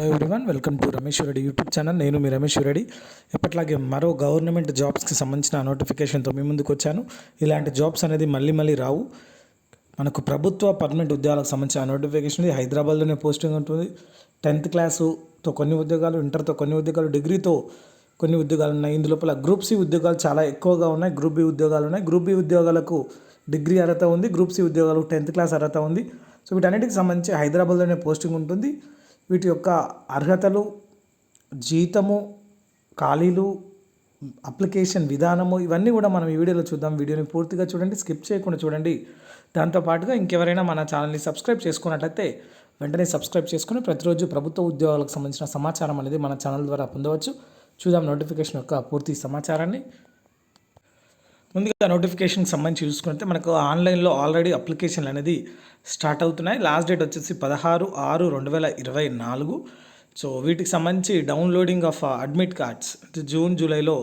Hello everyone welcome to Ramesh Reddy YouTube channel నేను మీ రమేష్ రెడ్డి ఎప్పట్లాగే మరో గవర్నమెంట్ జాబ్స్కి సంబంధించిన నోటిఫికేషన్తో మీ ముందుకు వచ్చాను. ఇలాంటి జాబ్స్ అనేది మళ్ళీ మళ్ళీ రావు. మనకు ప్రభుత్వ పర్మనెంట్ ఉద్యోగాలకు సంబంధించిన నోటిఫికేషన్ ఇది హైదరాబాద్లోనే పోస్టింగ్ ఉంటుంది. టెన్త్ క్లాసుతో కొన్ని ఉద్యోగాలు ఇంటర్తో కొన్ని ఉద్యోగాలు డిగ్రీతో కొన్ని ఉద్యోగాలు ఉన్నాయి. ఇందులోపల గ్రూప్ సి ఉద్యోగాలు చాలా ఎక్కువగా ఉన్నాయి. గ్రూప్ బి ఉద్యోగాలు ఉన్నాయి. గ్రూప్ బి ఉద్యోగాలకు డిగ్రీ అర్హత ఉంది. గ్రూప్ సి ఉద్యోగాలు టెన్త్ క్లాస్ అర్హత ఉంది. సో వీటన్నిటికి సంబంధించి హైదరాబాద్లోనే పోస్టింగ్ ఉంటుంది. వీటి యొక్క అర్హతలు జీతము ఖాళీలు అప్లికేషన్ విధానము ఇవన్నీ కూడా మనం ఈ వీడియోలో చూద్దాం. వీడియోని పూర్తిగా చూడండి స్కిప్ చేయకుండా చూడండి. దాంతోపాటుగా ఇంకెవరైనా మన ఛానల్ని సబ్స్క్రైబ్ చేసుకున్నట్లయితే వెంటనే సబ్స్క్రైబ్ చేసుకుని ప్రతిరోజు ప్రభుత్వ ఉద్యోగాలకు సంబంధించిన సమాచారం అనేది మన ఛానల్ ద్వారా పొందవచ్చు. చూద్దాం నోటిఫికేషన్ యొక్క పూర్తి సమాచారాన్ని. ముందుగా నోటిఫికేషన్కి సంబంధించి చూసుకుంటే మనకు ఆన్లైన్లో ఆల్రెడీ అప్లికేషన్లు అనేది స్టార్ట్ అవుతున్నాయి. లాస్ట్ డేట్ వచ్చేసి పదహారు ఆరు రెండు వేల ఇరవై నాలుగు. సో వీటికి సంబంధించి downloading of admit cards June జూలైలో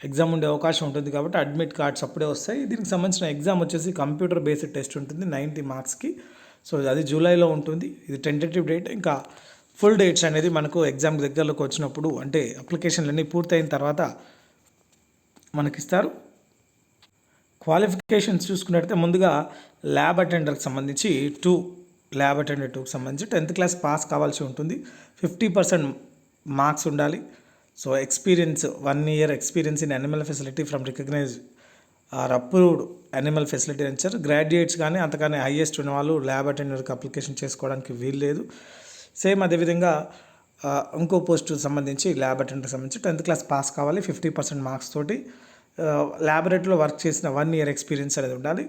ఎగ్జామ్ ఉండే అవకాశం ఉంటుంది కాబట్టి అడ్మిట్ కార్డ్స్ అప్పుడే వస్తాయి. దీనికి సంబంధించిన ఎగ్జామ్ వచ్చేసి కంప్యూటర్ బేస్డ్ టెస్ట్ ఉంటుంది నైంటీ మార్క్స్కి సో అది జూలైలో ఉంటుంది. ఇది టెంటేటివ్ డేట్ ఇంకా ఫుల్ డేట్స్ అనేది మనకు ఎగ్జామ్ దగ్గరలోకి వచ్చినప్పుడు అంటే అప్లికేషన్లన్నీ పూర్తయిన తర్వాత మనకిస్తారు. క్వాలిఫికేషన్స్ చూసుకున్నట్టయితే ముందుగా ల్యాబ్ అటెండర్కి సంబంధించి టూ ల్యాబ్ అటెండర్ టూకి సంబంధించి టెన్త్ క్లాస్ పాస్ కావాల్సి ఉంటుంది. ఫిఫ్టీ పర్సెంట్ మార్క్స్ ఉండాలి. So experience one year experience in animal facility from recognise or approved animal facility ఇచ్చారు గ్రాడ్యుయేట్స్ కానీ అంతగానే హైయెస్ట్ ఉన్న వాళ్ళు ల్యాబ్ అటెండర్కి అప్లికేషన్ చేసుకోవడానికి వీలు లేదు సేమ్ అదేవిధంగా ఇంకో పోస్టు సంబంధించి ల్యాబ్ అటెండర్కి సంబంధించి టెన్త్ క్లాస్ పాస్ కావాలి. ఫిఫ్టీ పర్సెంట్ మార్క్స్ తోటి ల్యాబొరేటరీలో వర్క్ చేసిన వన్ ఇయర్ ఎక్స్పీరియన్స్ అనేది ఉండాలి.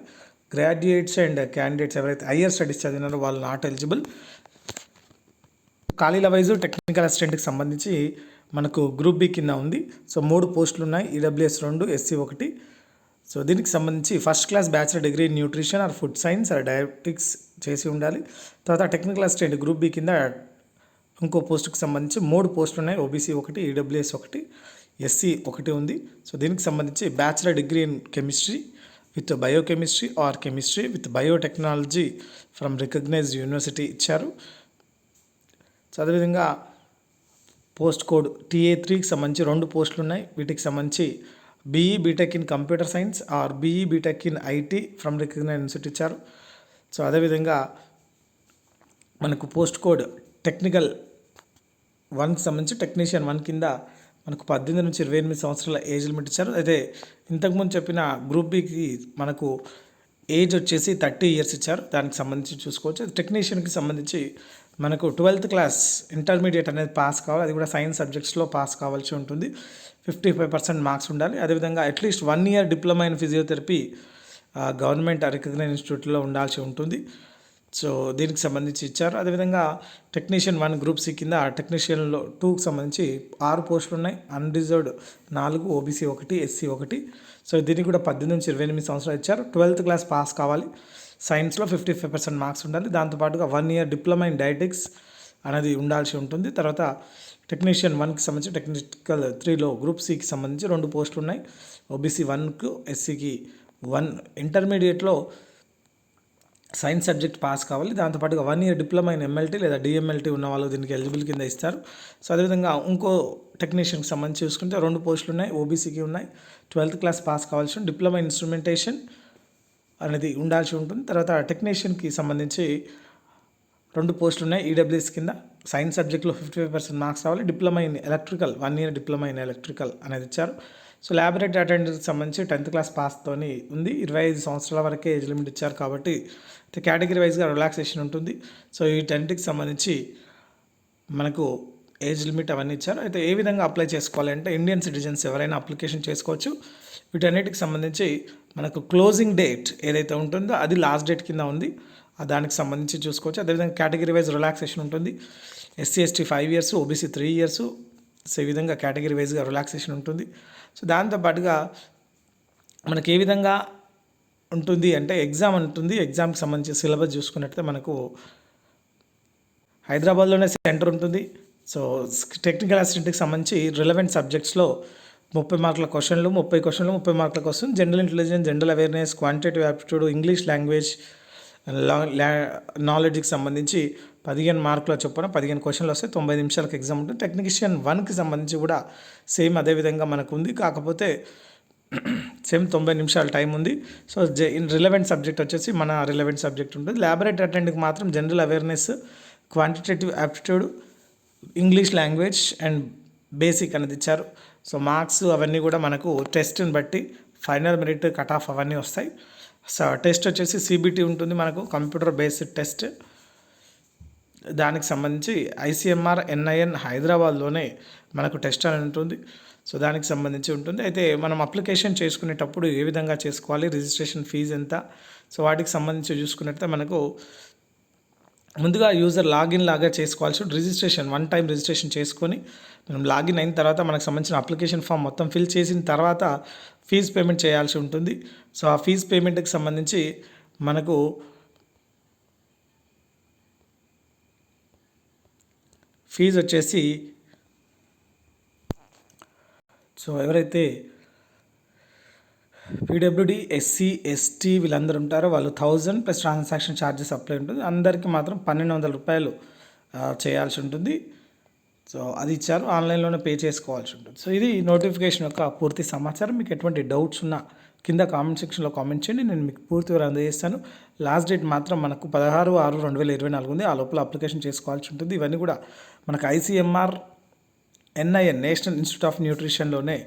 గ్రాడ్యుయేట్స్ అండ్ క్యాండిడేట్స్ ఎవరైతే హయ్యర్ స్టడీస్ చదివినారో వాళ్ళు నాట్ ఎలిజిబుల్ ఖాళీల వైజు టెక్నికల్ అసిస్టెంట్కి సంబంధించి మనకు గ్రూప్ బి కింద ఉంది. సో మూడు పోస్టులు ఉన్నాయి. ఈడబ్ల్యూఎస్ రెండు ఎస్సీ ఒకటి. సో దీనికి సంబంధించి first class bachelor degree nutrition or food science or diabetics చేసి ఉండాలి. తర్వాత టెక్నికల్ అసిస్టెంట్ గ్రూప్ బి కింద ఇంకో పోస్టుకి సంబంధించి మూడు పోస్టులు ఉన్నాయి. ఓబీసీ ఒకటి ఈడబ్ల్యూఎస్ ఒకటి. ఎస్సీ ఒకటి ఉంది. సో దీనికి సంబంధించి bachelor degree in chemistry with biochemistry or chemistry with biotechnology from recognised university ఇచ్చారు. సో అదేవిధంగా పోస్ట్ కోడ్ టీఏ త్రీకి సంబంధించి రెండు పోస్టులు ఉన్నాయి. వీటికి సంబంధించి BE BTech in computer science or BE BTech in IT from recognise institute ఇచ్చారు. సో అదేవిధంగా మనకు పోస్ట్ కోడ్ టెక్నికల్ వన్కి సంబంధించి టెక్నీషియన్ వన్ కింద మనకు పద్దెనిమిది నుంచి ఇరవై ఎనిమిది సంవత్సరాల ఏజ్ లిమిట్ ఇచ్చారు అయితే ఇంతకుముందు చెప్పిన గ్రూప్ బికి మనకు ఏజ్ వచ్చేసి థర్టీ ఇయర్స్ ఇచ్చారు. దానికి సంబంధించి చూసుకోవచ్చు. టెక్నీషియన్కి సంబంధించి మనకు ట్వెల్త్ క్లాస్ ఇంటర్మీడియట్ అనేది పాస్ కావాలి. అది కూడా సైన్స్ సబ్జెక్ట్స్లో పాస్ కావాల్సి ఉంటుంది. ఫిఫ్టీ ఫైవ్ పర్సెంట్ మార్క్స్ ఉండాలి. అదేవిధంగా at least one year diploma in physiotherapy government recognise ఇన్స్టిట్యూట్లో ఉండాల్సి ఉంటుంది. సో దీనికి సంబంధించి ఇచ్చారు. అదేవిధంగా టెక్నీషియన్ వన్ గ్రూప్ సి కింద టెక్నీషియన్లో టూకి సంబంధించి ఆరు పోస్టులు ఉన్నాయి. అన్రిజర్వ్డ్ నాలుగు ఓబీసీ ఒకటి ఎస్సీ ఒకటి. సో దీనికి కూడా పద్దెనిమిది నుంచి ఇరవై ఎనిమిది సంవత్సరాలు ఇచ్చారు. ట్వెల్త్ క్లాస్ పాస్ కావాలి. సైన్స్లో ఫిఫ్టీ ఫైవ్ పర్సెంట్ మార్క్స్ ఉండాలి. దాంతోపాటుగా one year diploma in dietetics అనేది ఉండాల్సి ఉంటుంది. తర్వాత టెక్నీషియన్ వన్కి సంబంధించి టెక్నికల్ త్రీలో గ్రూప్ సికి సంబంధించి రెండు పోస్టులు ఉన్నాయి. ఓబీసీ వన్కు ఎస్సీకి వన్. ఇంటర్మీడియట్లో సైన్స్ సబ్జెక్ట్ పాస్ కావాలి. దాంతోపాటుగా one year diploma in MLT లేదా డిఎంఎల్టీ ఉన్న వాళ్ళు దీనికి ఎలిజిబుల్ కింద ఇస్తారు. సో అదేవిధంగా ఇంకో టెక్నీషియన్కి సంబంధించి చూసుకుంటే రెండు పోస్టులు ఉన్నాయి. ఓబీసీకి ఉన్నాయి. ట్వెల్త్ క్లాస్ పాస్ కావాల్సి ఉంటుంది డిప్లొమా ఇన్స్ట్రుమెంటేషన్ అనేది ఉండాల్సి ఉంటుంది. తర్వాత టెక్నీషియన్కి సంబంధించి రెండు పోస్టులు ఉన్నాయి. ఈడబ్ల్యూఎస్ కింద సైన్స్ సబ్జెక్ట్లో ఫిఫ్టీ ఫైవ్ పర్సెంట్ మార్క్స్ రావాలి. Diploma in electrical one year diploma in electrical అనేది ఇచ్చారు. సో ల్యాబొరేటరీ అటెండర్కి సంబంధించి టెన్త్ క్లాస్ పాస్తోని ఉంది. ఇరవై ఐదు సంవత్సరాల వరకే ఏజ్ లిమిట్ ఇచ్చారు కాబట్టి కేటగిరీ వైజ్గా రిలాక్సేషన్ ఉంటుంది. సో ఈ టెన్త్కి సంబంధించి మనకు ఏజ్ లిమిట్ అవన్నీ ఇచ్చారు. అయితే ఏ విధంగా అప్లై చేసుకోవాలి అంటే ఇండియన్ సిటిజన్స్ ఎవరైనా అప్లికేషన్ చేసుకోవచ్చు. వీటన్నిటికి సంబంధించి మనకు క్లోజింగ్ డేట్ ఏదైతే ఉంటుందో అది లాస్ట్ డేట్ కింద ఉంది. ఆ దానికి సంబంధించి చూసుకోవచ్చు. అదేవిధంగా కేటగిరీ వైజ్ రిలాక్సేషన్ ఉంటుంది. SC ST five years OBC three years so ఈ విధంగా కేటగిరీ వైజ్గా రిలాక్సేషన్ ఉంటుంది. సో దాంతోపాటుగా మనకి ఏ విధంగా ఉంటుంది అంటే ఎగ్జామ్ ఉంటుంది. ఎగ్జామ్కి సంబంధించి సిలబస్ చూసుకున్నట్లయితే మనకు హైదరాబాద్లోనే సెంటర్ ఉంటుంది. సో టెక్నికల్ అసిస్టెంట్కి సంబంధించి రిలవెంట్ సబ్జెక్ట్స్లో ముప్పై మార్కుల క్వశ్చన్లు ముప్పై క్వశ్చన్లు ముప్పై మార్కుల question general intelligence general awareness quantitative aptitude English language నాలెడ్జ్కి సంబంధించి పదిహేను మార్కుల చొప్పున పదిహేను క్వశ్చన్లు వస్తాయి తొంభై నిమిషాలకు ఎగ్జామ్ ఉంటుంది. టెక్నీషియన్ వన్కి సంబంధించి కూడా సేమ్ అదే విధంగా మనకు ఉంది. కాకపోతే సేమ్ తొంభై నిమిషాల టైం ఉంది. So J in relevant subject వచ్చేసి మన రిలవెంట్ సబ్జెక్ట్ ఉంటుంది. ల్యాబొరేటరీ అటెండ్కి మాత్రం general awareness quantitative aptitude English language and basic అనేది ఇచ్చారు. సో మార్క్స్ అవన్నీ కూడా మనకు టెస్ట్ని బట్టి ఫైనల్ మెరిట్ కట్ ఆఫ్ అవన్నీ వస్తాయి. సో టెస్ట్ వచ్చేసి సిబిటి ఉంటుంది మనకు కంప్యూటర్ బేస్డ్ టెస్ట్ దానికి సంబంధించి ఐసీఎంఆర్ ఎన్ఐఎన్ హైదరాబాద్లోనే మనకు టెస్ట్ అని ఉంటుంది. సో దానికి సంబంధించి ఉంటుంది. అయితే మనం అప్లికేషన్ చేసుకునేటప్పుడు ఏ విధంగా చేసుకోవాలి రిజిస్ట్రేషన్ ఫీజు ఎంత? సో వాటికి సంబంధించి చూసుకున్నట్లయితే మనకు ముందుగా యూజర్ లాగిన్ లాగా చేసుకోవాల్సి రిజిస్ట్రేషన్ వన్ టైం రిజిస్ట్రేషన్ చేసుకొని మనం లాగిన్ అయిన తర్వాత మనకు సంబంధించిన అప్లికేషన్ ఫామ్ మొత్తం ఫిల్ చేసిన తర్వాత ఫీజు పేమెంట్ చేయాల్సి ఉంటుంది. సో ఆ ఫీజు పేమెంట్కి సంబంధించి మనకు ఫీజు వచ్చేసి సో ఎవరైతే పీడబ్ల్యూడి ఎస్సీ ఎస్టీ వీళ్ళందరూ ఉంటారో వాళ్ళు thousand plus transaction charges apply ఉంటుంది. అందరికీ మాత్రం పన్నెండు వందల రూపాయలు చేయాల్సి ఉంటుంది. సో అది ఇచ్చారు. ఆన్లైన్లోనే పే చేసుకోవాల్సి ఉంటుంది. సో ఇది నోటిఫికేషన్ యొక్క పూర్తి సమాచారం. మీకు ఎటువంటి డౌట్స్ ఉన్నా కింద కామెంట్ సెక్షన్లో కామెంట్ చేయండి. నేను మీకు పూర్తి వివరాలు అందజేస్తాను. లాస్ట్ డేట్ మాత్రం మనకు పదహారు ఆరు రెండు వేల ఇరవై నాలుగు ఉంది. ఆ లోపల అప్లికేషన్ చేసుకోవాల్సి ఉంటుంది. ఇవన్నీ కూడా మనకు ICMR NIN national institute of న్యూట్రిషన్లోనే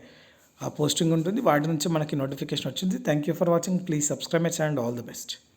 ఆ పోస్టింగ్ ఉంటుంది. వాటి నుంచి మనకి నోటిఫికేషన్ వచ్చింది. Thank you for watching. Please subscribe my channel all the best.